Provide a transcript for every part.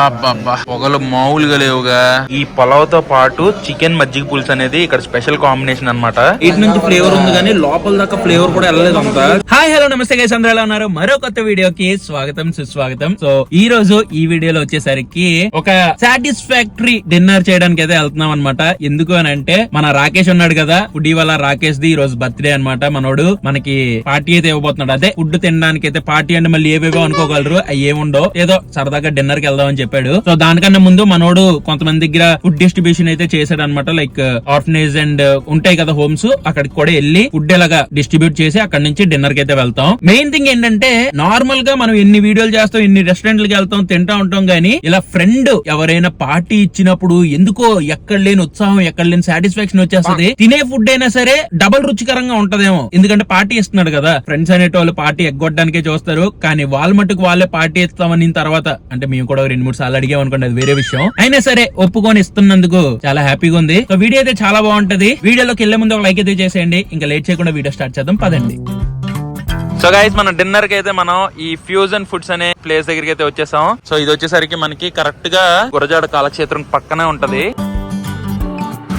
అబ్బా పొగలు మామూలుగా లేవుగా. ఈ పొలవ్తో పాటు చికెన్ మజ్జిగ పులుసు అనేది ఇక్కడ స్పెషల్ కాంబినేషన్ అన్నమాట. ఇటు నుంచి ఫ్లేవర్ ఉంది కానీ లోపల దాకా ఫ్లేవర్ కూడా వెళ్ళలేదు అంత. హాయ్ హలో నమస్తే గైస్ అందరూ ఎలా ఉన్నారు? మరో కొత్త వీడియోకి స్వాగతం సుస్వాగతం. సో ఈ రోజు ఈ వీడియోలో వచ్చేసరికి ఒక సాటిస్ఫాక్టరీ డిన్నర్ చేయడానికి అయితే వెళ్తున్నాం అనమాట ఎందుకు అని అంటే మన రాకేష్ ఉన్నాడు కదా. ఫుడ్ వల్ల రాకేష్ ది ఈ రోజు బర్త్డే అనమాట మనోడు మనకి పార్టీ అయితే ఇవ్వబోతున్నాడు. అదే ఫుడ్ తినడానికి అయితే పార్టీ అంటే మళ్ళీ ఏవేవో అనుకోగలరు. అవి ఏముండో ఏదో సరదాగా డిన్నర్కి వెళ్దాం అని చెప్పాడు. సో దానికన్నా ముందు మనోడు కొంతమంది దగ్గర ఫుడ్ డిస్ట్రిబ్యూషన్ అయితే చేశాడు అనమాట లైక్ ఆర్ఫనేజ్ అండ్ ఉంటాయి కదా హోమ్స్ అక్కడికి కూడా వెళ్ళి ఫుడ్ ఎలాగా డిస్ట్రిబ్యూట్ చేసి అక్కడ నుంచి డిన్నర్కి అయితే వెళ్తాం. మెయిన్ థింగ్ ఏంటంటే నార్మల్గా మనం ఎన్ని వీడియోలు చేస్తాం ఎన్ని రెస్టారెంట్లకి వెళ్తాం తింటా ఉంటాం గానీ ఇలా ఫ్రెండ్ ఎవరైనా పార్టీ ఇచ్చినప్పుడు ఎందుకో ఎక్కడ లేని ఉత్సాహం ఎక్కడ లేని సాటిస్ఫాక్షన్ వచ్చేస్తది. తినే ఫుడ్ అయినా సరే డబల్ రుచికరంగా ఉంటదేమో. ఎందుకంటే పార్టీ ఇస్తున్నాడు కదా. ఫ్రెండ్స్ అనేటోళ్ళు పార్టీ ఎగ్గొట్టడానికే చూస్తారు. కానీ వాళ్ళ మట్టుకు వాళ్ళే పార్టీ ఇస్తామని తర్వాత అంటే మేము కూడా రెండు మూడు సార్లు అడిగాం అనుకోండి అది వేరే విషయం. అయినా సరే ఒప్పుకొని ఇస్తున్నందుకు చాలా హ్యాపీగా ఉంది. సో వీడియో అయితే చాలా బాగుంటది. వీడియోలోకి వెళ్ళే ముందు ఒక లైక్ అయితే చేసేయండి. ఇంకా లేట్ చేయకుండా వీడియో స్టార్ట్ చేద్దాం. పదండి. సో గైస్ మన డిన్నర్కి అయితే మనం ఈ ఫ్యూజన్ ఫుడ్స్ అనే ప్లేస్ దగ్గరికి అయితే వచ్చేసాం. సో ఇది వచ్చేసరికి మనకి కరెక్ట్గా గురజాడ కాలక్షేత్రం పక్కనే ఉంటది.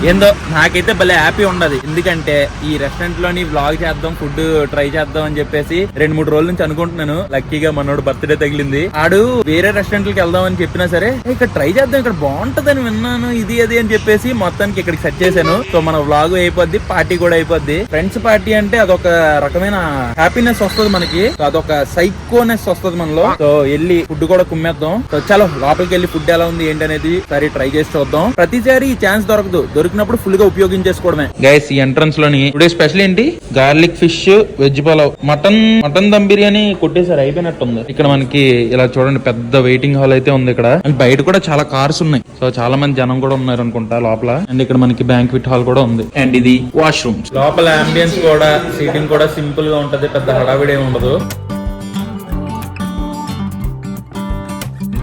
ఏందో నాకైతే భలే హ్యాపీ ఉండదు ఎందుకంటే ఈ రెస్టారెంట్లోని వ్లాగ్ చేద్దాం ఫుడ్ ట్రై చేద్దాం అని చెప్పేసి రెండు మూడు రోజుల నుంచి అనుకుంటున్నాను. లక్కీగా మనోడు బర్త్డే తగిలింది. ఆడు వేరే రెస్టారెంట్కి వెళ్దాం అని చెప్పినా సరే ఇక్కడ ట్రై చేద్దాం ఇక్కడ బాగుంటదని విన్నాను ఇది అది అని చెప్పేసి మొత్తానికి ఇక్కడికి సెట్ చేశాను. సో మన వ్లాగ్ అయిపోద్ది పార్టీ కూడా అయిపోద్ది. ఫ్రెండ్స్ పార్టీ అంటే అదొక రకమైన హ్యాపీనెస్ వస్తుంది మనకి. అదొక సైకోనెస్ వస్తుంది మనలో. సో వెళ్ళి ఫుడ్ కూడా కుమ్మేద్దాం. సో చలో లోపలికి వెళ్ళి ఫుడ్ ఎలా ఉంది ఏంటి అనేది సరే ట్రై చేసి చూద్దాం. ప్రతిసారి ఈ ఛాన్స్ దొరకదు. దొరికినప్పుడు ఫుల్గా ఉపయోగించేసుకోవడమే. గైస్ ఈ ఎంట్రన్స్లోని టుడే స్పెషల్ ఏంటి? Garlic fish veg pulao mutton mutton dum biryani కొట్టేసారు అయిపోయినట్టుంది. ఇక్కడ మనకి ఇలా చూడండి పెద్ద వెయిటింగ్ హాల్ అయితే ఉంది ఇక్కడ. అండ్ బయట కూడా చాలా కార్స్ ఉన్నాయి. సో చాలా మంది జనం కూడా ఉన్నారు అనుకుంటా లోపల. అండ్ ఇక్కడ మనకి బ్యాంక్విట్ హాల్ కూడా ఉంది. అండ్ ఇది వాష్రూమ్ లోపల అంబియన్స్ కూడా సీటింగ్ కూడా సింపుల్గా ఉంటది పెద్ద హడావిడి ఏమి ఉండదు.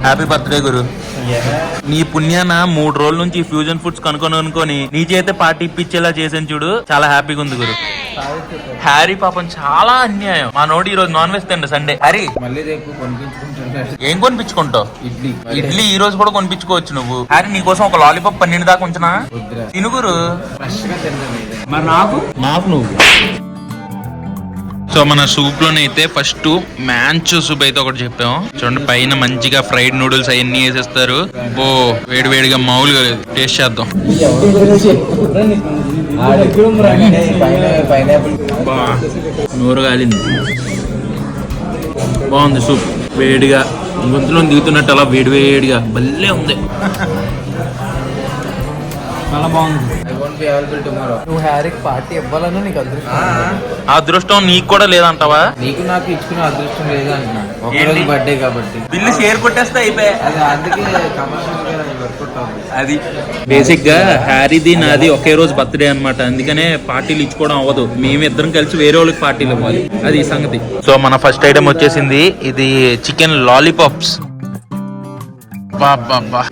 హ్యాపీ బర్త్డే గురు. నీ పుణ్యాన మూడు రోజుల నుంచి ఫ్యూజన్ ఫుడ్స్ కనుక్కొని అనుకొని నీ చేతే పార్టీ ఇప్పించేలా చేసాను చూడు చాలా హ్యాపీగా ఉంది గురు. హ్యారీ పాపం చాలా అన్యాయం. మా నోడి ఈ రోజు నాన్ వెజ్ తిండి సండే హ్యారీ? మళ్ళీ రేపు కొనిపించుకుంటున్నారు ఏం కొనిపించుకుంటావు? ఇడ్లీ. ఇడ్లీ ఈ రోజు కూడా కొనిపించుకోవచ్చు నువ్వు. హ్యారీ నీ కోసం ఒక లాలీపాప్ పన్నెండు దాకా ఉంచనా? తినుగురు ఫ్రెష్గా తింటాను ఇది. మరి నాకు? నాకు నువ్వు. సో మన సూప్లోనే అయితే ఫస్ట్ మ్యాంచో సూప్ అయితే ఒకటి చెప్పాము చూడండి పైన మంచిగా ఫ్రైడ్ నూడిల్స్ అవన్నీ వేసేస్తారు. బో వేడి వేడిగా మామూలుగా లేదు. టేస్ట్ చేద్దాం. కాలింది. బాగుంది సూప్. వేడిగా గొంతులో దిగుతున్నట్టు అలా వేడి వేడిగా భలే ఉంది. చాలా బాగుంది. I won't be available tomorrow నువ్వు హ్యారీకి పార్టీ ఇవ్వాలన్నా నీకు అదృష్టం ఆ అదృష్టం నీకు కూడా లేదంటావా? నీకు నాకు ఇచ్చుకునే అదృష్టం లేదు అంటున్నా బర్త్డే కాబట్టి. బిల్లు షేర్ కొట్టేస్తే అయిపోయా? అందుకే అది బేసిక్గా హ్యారీది నాది ఒకే రోజు బర్త్డే అన్నమాట. అందుకనే పార్టీలు ఇచ్చుకోవడం అవ్వదు. మేమిద్దరం కలిసి వేరే వాళ్ళకి పార్టీలు ఇవ్వాలి. అది ఈ సంగతి. సో మన ఫస్ట్ ఐటమ్ వచ్చేసింది ఇది చికెన్ లాలీపాప్స్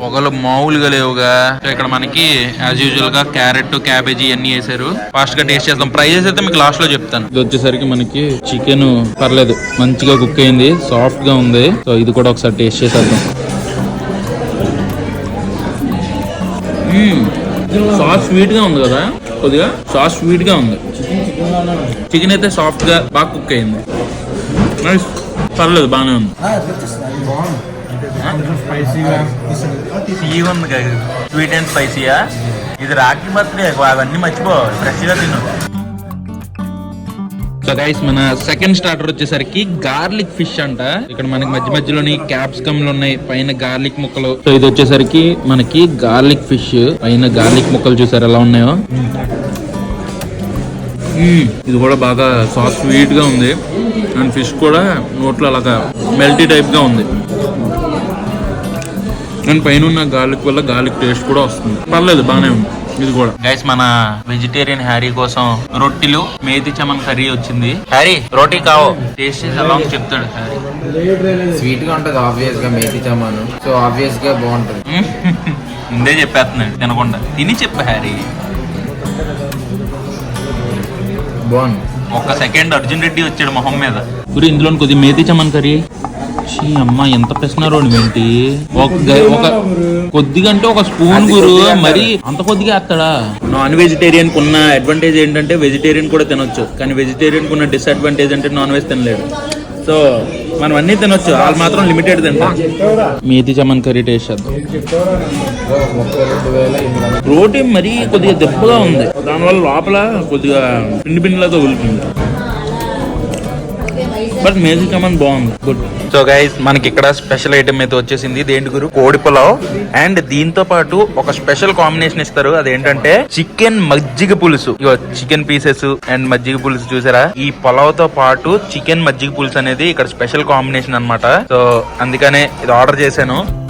పొగలు మామూలుగా లేవుగా. ఇక్కడ మనకి యాజ్ యూజువల్గా క్యారెట్ క్యాబేజీ అన్ని వేసారు ఫాస్ట్గా టేస్ట్ చేద్దాం ప్రైజెస్ అయితే మీకు లాస్ట్లో చెప్తాను. ఇది వచ్చేసరికి మనకి చికెన్ పర్లేదు. మంచిగా కుక్ అయింది. సాఫ్ట్గా ఉంది. సో ఇది కూడా ఒకసారి టేస్ట్ చేసేద్దాం. సాస్ స్వీట్గా ఉంది కదా? కొద్దిగా సాస్ స్వీట్గా ఉంది. చికెన్ అయితే సాఫ్ట్గా బాగా కుక్ అయింది. పర్లేదు బాగానే ఉంది. స్వీట్ ఉంది స్వీట్ అండ్ స్పైసీయా? ఇది రాఖీ బర్త్డే అవన్నీ మర్చిపో ఫ్రెష్గా తిను. సో గైస్ మన సెకండ్ స్టార్టర్ వచ్చేసరికి గార్లిక్ ఫిష్ అంట. ఇక్కడ మనకి మధ్య మధ్యలోని క్యాప్సికమ్ ఉన్నాయి పైన గార్లిక్ ముక్కలు. సో ఇది వచ్చేసరికి మనకి గార్లిక్ ఫిష్ పైన గార్లిక్ ముక్కలు చూసారు ఎలా ఉన్నాయో? ఇది కూడా బాగా సాఫ్ట్ స్వీట్గా ఉంది. అండ్ ఫిష్ కూడా నోట్లో అలాగా మెల్టీ టైప్గా ఉంది. అండ్ పైన ఉన్న గార్లిక్ వల్ల గార్లిక్ టేస్ట్ కూడా వస్తుంది. పర్లేదు బాగానే ఉంది. ఇది కూడా. గైస్ మన వెజిటేరియన్ హ్యారీ కోసం రొట్టెలు మేతి చమన్ కర్రీ వచ్చింది. హ్యారీ రోటీ కావు. టేస్ట్ ఎలా చెప్తాడు హ్యారీ స్వీట్గా ఉంటది ఆబ్వియస్గా మేతి చమాను. సో ఆబ్వియస్గా బాగుంటది ముందే చెప్పేస్తున్నాడు తినకుండా. తిని చెప్పు హ్యారీ బాగుంది. ఒక్క సెకండ్ అర్జున్ రెడ్డి వచ్చాడు మొహం మీద. ఇందులో కొద్దిగా మేతి చమన్ కర్రీ. చీ అమ్మ ఎంత పెసినారు ఏంటి? ఒక ఒక కొద్దిగా అంటే ఒక స్పూన్ గురు మరి అంత కొద్దిగా వేస్తాడా? నాన్ వెజిటేరియన్ ఉన్న అడ్వాంటేజ్ ఏంటంటే వెజిటేరియన్ కూడా తినొచ్చు. కానీ వెజిటేరియన్ ఉన్న డిసడ్వాంటేజ్ అంటే నాన్ వెజ్ తినలేడు. సో మనం అన్ని తినొచ్చు. వాళ్ళు మాత్రం లిమిటెడ్ తింటాం మేతి చమన్ కర్రీ టేస్ట్ చేద్దాం. ప్రోటీన్ మరీ కొద్దిగా దెబ్బగా ఉంది. దానివల్ల లోపల కొద్దిగా పిండి పిండిలాగా ఉలిపింది బట్ మ్యూజిక్ కమన్ బాగుంది. గుడ్ సో గైస్ మనకి ఇక్కడ స్పెషల్ ఐటమ్ అయితే వచ్చేసింది. దేంటి గురు? కోడి పులావ్. అండ్ దీంతో పాటు ఒక స్పెషల్ కాంబినేషన్ ఇస్తారు. అదేంటంటే చికెన్ మజ్జిగ పులుసు. ఇగో చికెన్ పీసెస్ అండ్ మజ్జిగ పులుసు చూసారా? ఈ పులావ్తో పాటు చికెన్ మజ్జిగ పులుసు అనేది ఇక్కడ స్పెషల్ కాంబినేషన్ అన్నమాట. సో అందుకనే ఇది ఆర్డర్ చేశాను.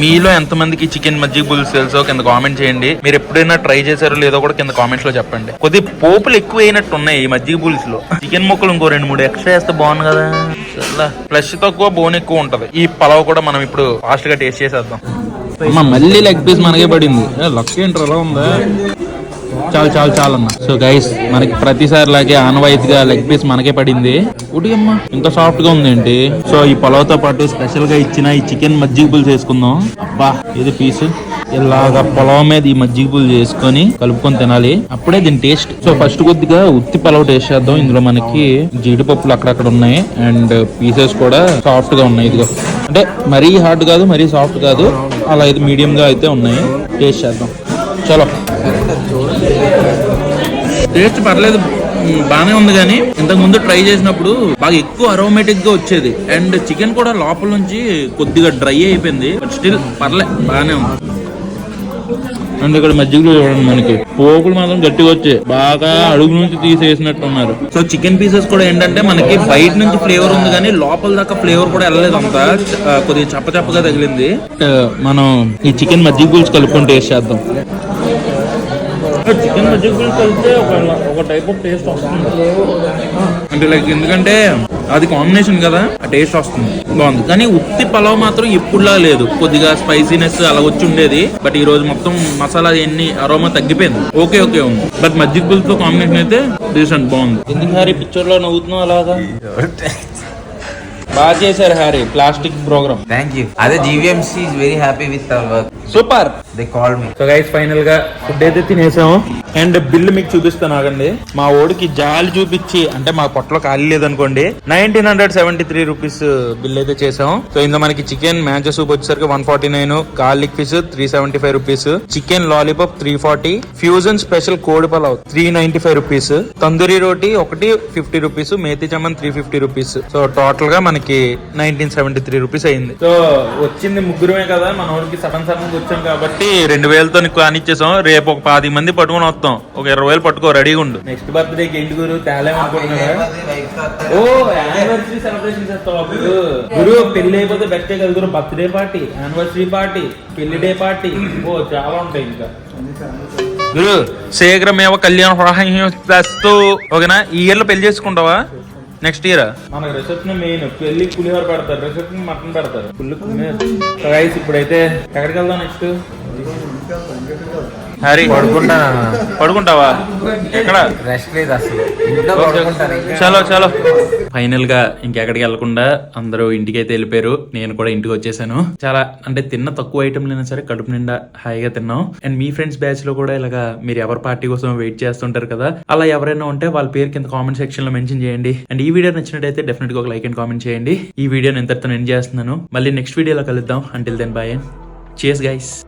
మీలో ఎంతమందికి చికెన్ మజ్జిగ పులుసు తెలుసో కింద కామెంట్ చేయండి. మీరు ఎప్పుడైనా ట్రై చేశారో లేదో కూడా కింద కామెంట్స్లో చెప్పండి. కొద్ది పోపులు ఎక్కువ అయినట్టు ఉన్నాయి ఈ మజ్జిగ పులుసులో. చికెన్ ముక్కలు ఇంకో రెండు మూడు ఎక్స్ట్రా వేస్తే బాగుంది కదా. ఫ్లెష్ తక్కువ బోన్ ఎక్కువ ఉంటది. ఈ పలావ్ కూడా మనం ఇప్పుడు ఫాస్ట్గా టేస్ట్ చేసేద్దాం. మళ్ళీ లెగ్ పీస్ మనకే పడింది. లక్ ఏంటర్ ఎలా ఉందా? చాలు చాలు చాలు అన్న సో గైస్ మనకి ప్రతిసారి లాగే ఆనవాయితీగా లెగ్ పీస్ మనకే పడింది. ఉడి అమ్మ ఇంత సాఫ్ట్గా ఉందేంటి? సో ఈ పొలవతో పాటు స్పెషల్గా ఇచ్చిన ఈ చికెన్ మజ్జిగ పులుసు వేసుకుందాం. అబ్బా ఇది పీస్ ఇలాగా పొలవ మీద ఈ మజ్జిగ పూలు చేసుకొని కలుపుకొని తినాలి. అప్పుడే దీని టేస్ట్ సో ఫస్ట్ కొద్దిగా ఉత్తి పొలవ టేస్ట్ చేద్దాం. ఇందులో మనకి జీడిపప్పులు అక్కడక్కడ ఉన్నాయి. అండ్ పీసెస్ కూడా సాఫ్ట్గా ఉన్నాయి. ఇదిగో. అంటే మరీ హార్డ్ కాదు మరీ సాఫ్ట్ కాదు. అలా ఇది మీడియం గా అయితే ఉన్నాయి. టేస్ట్ చేద్దాం. చలో. టేస్ట్ పర్లేదు బాగానే ఉంది కానీ ఇంతకు ముందు ట్రై చేసినప్పుడు బాగా ఎక్కువ అరోమేటిక్గా వచ్చేది. అండ్ చికెన్ కూడా లోపల నుంచి కొద్దిగా డ్రై అయిపోయింది. బట్ స్టిల్ పర్లే బాగానే ఉంది. అండ్ ఇక్కడ మజ్జిగలో చూడండి మనకి. పోకులు మాత్రం గట్టిగా వచ్చాయి. బాగా అడుగు నుంచి తీసేసినట్టు ఉన్నారు సో చికెన్ పీసెస్ కూడా ఏంటంటే మనకి బయట నుంచి ఫ్లేవర్ ఉంది కానీ లోపల దాకా ఫ్లేవర్ కూడా వెళ్ళలేదు అంత. కొద్దిగా చప్ప చప్పగా తగిలింది. మనం ఈ చికెన్ మజ్జిగ పులుసు కలుపుకొని టేస్ట్ చేద్దాం. చికెన్ మజ్జిగ పులుసు కలిపితే ఒక ఒక టైప్ ఆఫ్ టేస్ట్ వస్తుంది. అంటే లైక్ ఎందుకంటే అది కాంబినేషన్ కదా ఆ టేస్ట్ వస్తుంది. బాగుంది. కానీ ఉత్తి పలావ్ మాత్రం ఎప్పుడులా లేదు. కొద్దిగా స్పైసీనెస్ అలా వచ్చి ఉండేది. బట్ ఈ రోజు మొత్తం మసాలా ఎన్ని అరోమా తగ్గిపోయింది. ఓకే ఓకే ఉంది. బట్ మజ్జిగ పులుసుతో కాంబినేషన్ అయితే డీసెంట్ బాగుంది. ఎందుకు హారీ పిక్చర్లో నవ్వుతున్నావు అలాగా? బాగా చేశారు Harry plastic program. Thank you అదే GVMC is very happy with our work super. They call me so guys ఫైనల్గా ఫుడ్ అయితే తినేసాము. అండ్ బిల్ మీకు చూపిస్తాను ఆగండి. మా ఓడికి జాలి చూపించి అంటే మా పొట్టలో ఖాళీ లేదనుకోండి nineteen hundred seventy three rupees bill అయితే చేసాం సో ఇందులో మనకి చికెన్ మ్యాంచో సూప్ వచ్చేసరికి one forty nine garlic fish three seventy five rupees chicken lollipop three forty fusion special కోడి pulao three ninety five rupees tandoori రోటీ ఒకటి fifty rupees methi chaman three fifty rupees so టోటల్గా మనకి nineteen seventy three rupees అయింది. So వచ్చింది ముగ్గురమే కదా మన ఊరికి సడన్ సడన్ వచ్చాం కాబట్టి రెండు వేలతో కానిచ్చేసాం రేపు ఒక పాతి మంది పట్టుకొని వస్తాం. ఒక ఇరవై వేలు పట్టుకో రెడీగా ఉండు. నెక్స్ట్ బర్త్డేకి ఏంటి గురు? తేలేమనుకుంటున్నారా ఓ యానివర్సరీ సెలబ్రేషన్ చేస్తావు అప్పుడు గురు పెళ్ళి అయిపోతే బెస్టే కదా గురు. బర్త్డే పార్టీ యానివర్సరీ పార్టీ పెళ్ళి డే పార్టీ ఓ చాలా ఉంటాయి ఇంకా. గురు శీఘ్రమేవ కళ్యాణ చేస్తూ ఓకేనా? ఈ ఇయర్లో పెళ్ళి చేసుకుంటావా? నెక్స్ట్ ఇయర్ మనకు రిసెప్షన్ మెయిన్ పెళ్ళి పులిహోర పెడతారు. రిసెప్షన్ మటన్ పెడతారు. ఫుల్ రైస్ ఇప్పుడైతే ఎక్కడికి వెళ్దాం నెక్స్ట్ హరి పడుకుంటాను పడుకుంటావా? ఎక్కడ? రెస్ట్ లేదు అసలు. చలో చలో. ఫైనల్గా ఇంకెక్కడికి వెళ్ళకుండా అందరూ ఇంటికి అయితే వెళ్ళిపోయారు. నేను కూడా ఇంటికి వచ్చేసాను. చాలా అంటే తిన్న తక్కువ ఐటమ్ అయినా సరే కడుపు నిండా హాయిగా తిన్నాం. అండ్ మీ ఫ్రెండ్స్ బ్యాచ్లో కూడా ఇలాగా మీరు ఎవరి పార్టీ కోసం వెయిట్ చేస్తుంటారు కదా అలా ఎవరైనా ఉంటే వాళ్ళ పేరు కింద కామెంట్ సెక్షన్లో మెన్షన్ చేయండి. అండ్ ఈ వీడియో నచ్చినట్టయితే డెఫినెట్గా ఒక లైక్ అండ్ కామెంట్ చేయండి. ఈ వీడియోని ఎంతటితో ఎండ్ చేస్తున్నాను. మళ్ళీ నెక్స్ట్ వీడియోలో కలుద్దాం. అంటిల్ దెన్ బాయ్ చేస్ గైస్